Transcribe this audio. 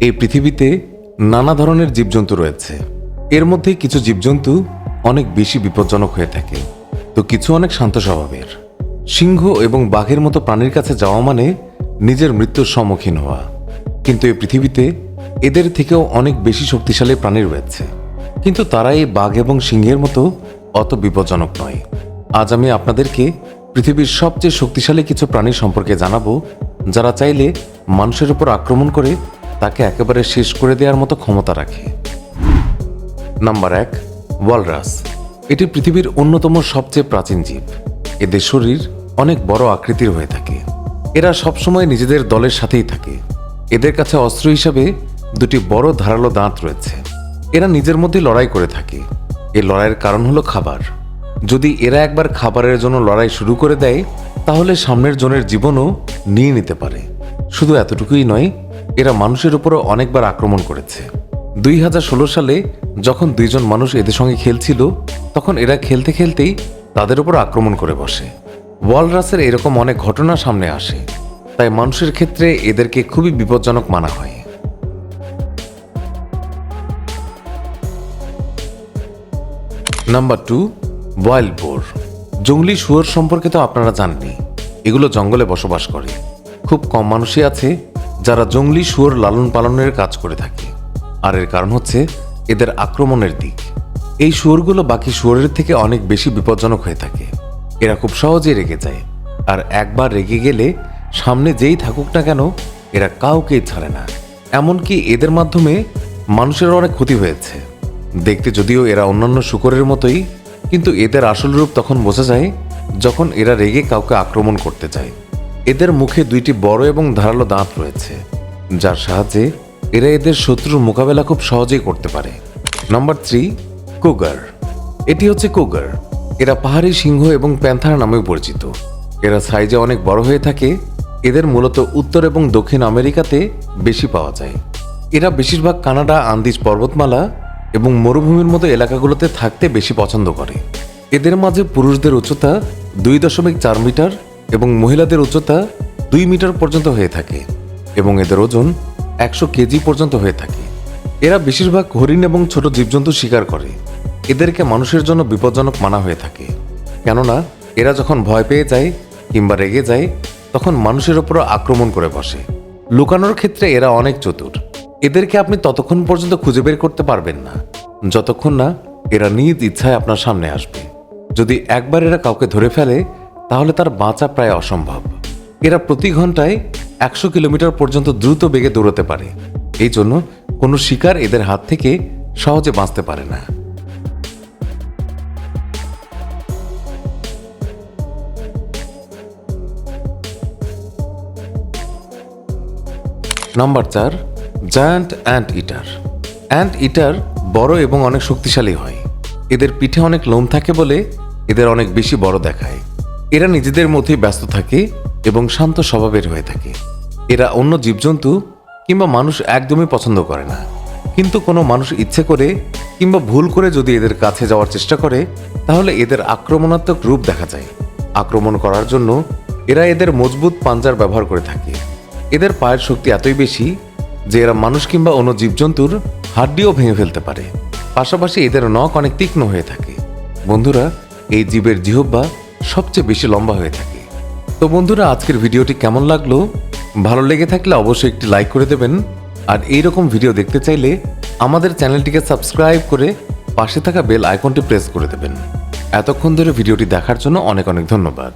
এই পৃথিবীতে নানা ধরনের জীবজন্তু রয়েছে। এর মধ্যে কিছু জীবজন্তু অনেক বেশি বিপজ্জনক হয়ে থাকে। তো কিছু অনেক শান্ত স্বভাবের সিংহ এবং বাঘের মতো প্রাণীর কাছে যাওয়া মানে নিজের মৃত্যুর সম্মুখীন হওয়া। কিন্তু এই পৃথিবীতে এদের থেকেও অনেক বেশি শক্তিশালী প্রাণী রয়েছে। কিন্তু তারা এই বাঘ এবং সিংহের মতো অত বিপজ্জনক নয়। আজ আমি আপনাদেরকে পৃথিবীর সবচেয়ে শক্তিশালী কিছু প্রাণী সম্পর্কে জানাব, যারা চাইলে মানুষের উপর আক্রমণ করে তাকে একেবারে শেষ করে দেওয়ার মতো ক্ষমতা রাখে। নাম্বার এক ওয়ালরাস এটি পৃথিবীর অন্যতম সবচেয়ে প্রাচীন জীব। এদের শরীর অনেক বড় আকৃতির হয়ে থাকে। এরা সবসময় নিজেদের দলের সাথেই থাকে। এদের কাছে অস্ত্র হিসাবে দুটি বড় ধারালো দাঁত রয়েছে। এরা নিজের মধ্যে লড়াই করে থাকে। এই লড়াইয়ের কারণ হলো খাবার। যদি এরা একবার খাবারের জন্য লড়াই শুরু করে দেয়, তাহলে সামনের জনের জীবনও নিয়ে নিতে পারে। শুধু এতটুকুই নয় এরা মানুষের উপরও অনেকবার আক্রমণ করেছে। দুই হাজার ষোলো সালে যখন দুইজন মানুষ এদের সঙ্গে খেলছিল, তখন এরা খেলতে খেলতেই তাদের উপর আক্রমণ করে বসে। ওয়ালরাসের এরকম অনেক ঘটনা সামনে আসে, তাই মানুষের ক্ষেত্রে এদেরকে খুবই বিপজ্জনক মানা হয়। Number two, wild boar. জঙ্গলি শুয়োর সম্পর্কে তো আপনারা জাননি, এগুলো জঙ্গলে বসবাস করে। খুব কম মানুষই আছে যারা জঙ্গলি শুয়োর লালন পালনের কাজ করে থাকে। আর এর কারণ হচ্ছে এদের আক্রমণের দিক। এই শুয়োরগুলো বাকি শুয়োরের থেকে অনেক বেশি বিপজ্জনক হয়ে থাকে। এরা খুব সহজে রেগে যায়। আর একবার রেগে গেলে সামনে যেই থাকুক না কেন, এরা কাউকেই ছাড়ে না। এমনকি এদের মাধ্যমে মানুষের অনেক ক্ষতি হয়েছে। দেখতে যদিও এরা অন্যান্য শুকরের মতোই, কিন্তু এদের আসল রূপ তখন বোঝা যায় যখন এরা রেগে কাউকে আক্রমণ করতে যায় এদের মুখে দুইটি বড় এবং ধারালো দাঁত রয়েছে, যার সাহায্যে এরা এদের শত্রুর মোকাবেলা খুব সহজেই করতে পারে। নম্বর থ্রি কুগার এটি হচ্ছে কুগার এরা পাহাড়ি সিংহ এবং প্যান্থার নামেও পরিচিত। এরা সাইজে অনেক বড় হয়ে থাকে। এদের মূলত উত্তর এবং দক্ষিণ আমেরিকাতে বেশি পাওয়া যায়। এরা বেশিরভাগ কানাডা, আন্দিজ পর্বতমালা এবং মরুভূমির মতো এলাকাগুলোতে থাকতে বেশি পছন্দ করে। এদের মাঝে পুরুষদের উচ্চতা দুই দশমিক চার মিটার এবং মহিলাদের উচ্চতা দুই মিটার পর্যন্ত হয়ে থাকে এবং এদের ওজন একশো কেজি পর্যন্ত হয়ে থাকে। এরা বেশিরভাগ হরিণ এবং ছোট জীবজন্তু শিকার করে। এদেরকে মানুষের জন্য বিপজ্জনক মানা হয়ে থাকে। কেননা, এরা যখন ভয় পেয়ে যায় কিংবা রেগে যায়, তখন মানুষের ওপর আক্রমণ করে বসে। লুকানোর ক্ষেত্রে এরা অনেক চতুর। এদেরকে আপনি ততক্ষণ পর্যন্ত খুঁজে বের করতে পারবেন না। যতক্ষণ না এরা নিজ ইচ্ছায় আপনার সামনে আসবে। যদি একবার এরা কাউকে ধরে ফেলে তাহলে তার বাঁচা প্রায় অসম্ভব। এরা প্রতি ঘন্টায় একশো কিলোমিটার পর্যন্ত দ্রুত বেগে দৌড়তে পারে। এই জন্য কোনো শিকার এদের হাত থেকে সহজে বাঁচতে পারে না। নাম্বার চার, giant anteater. Anteater বড় এবং অনেক শক্তিশালী হয়। এদের পিঠে অনেক লোম থাকে বলে এদের অনেক বেশি বড় দেখায়। এরা নিজেদের মধ্যে ব্যস্ত থাকে এবং শান্ত স্বভাবের হয়ে থাকে। এরা অন্য জীবজন্তু কিংবা মানুষ একদমই পছন্দ করে না। কিন্তু কোনো মানুষ ইচ্ছে করে কিংবা ভুল করে যদি এদের কাছে যাওয়ার চেষ্টা করে, তাহলে এদের আক্রমণাত্মক রূপ দেখা যায়। আক্রমণ করার জন্য এরা এদের মজবুত পাঞ্জার ব্যবহার করে থাকে। এদের পায়ের শক্তি এতই বেশি যে এরা মানুষ কিংবা অন্য জীবজন্তুর হাড্ডিও ভেঙে ফেলতে পারে। পাশাপাশি এদের নখ অনেক তীক্ষ্ণ হয়ে থাকে। বন্ধুরা, এই জীবের জিহব্বা সবচেয়ে বেশি লম্বা হয়ে থাকে। তো বন্ধুরা, আজকের ভিডিওটি কেমন লাগল? ভালো লেগে থাকলে অবশ্যই একটি লাইক করে দেবেন। আর এই রকম ভিডিও দেখতে চাইলে আমাদের চ্যানেলটিকে সাবস্ক্রাইব করে পাশে থাকা বেল আইকনটি প্রেস করে দেবেন। এতক্ষণ ধরে ভিডিওটি দেখার জন্য অনেক অনেক ধন্যবাদ।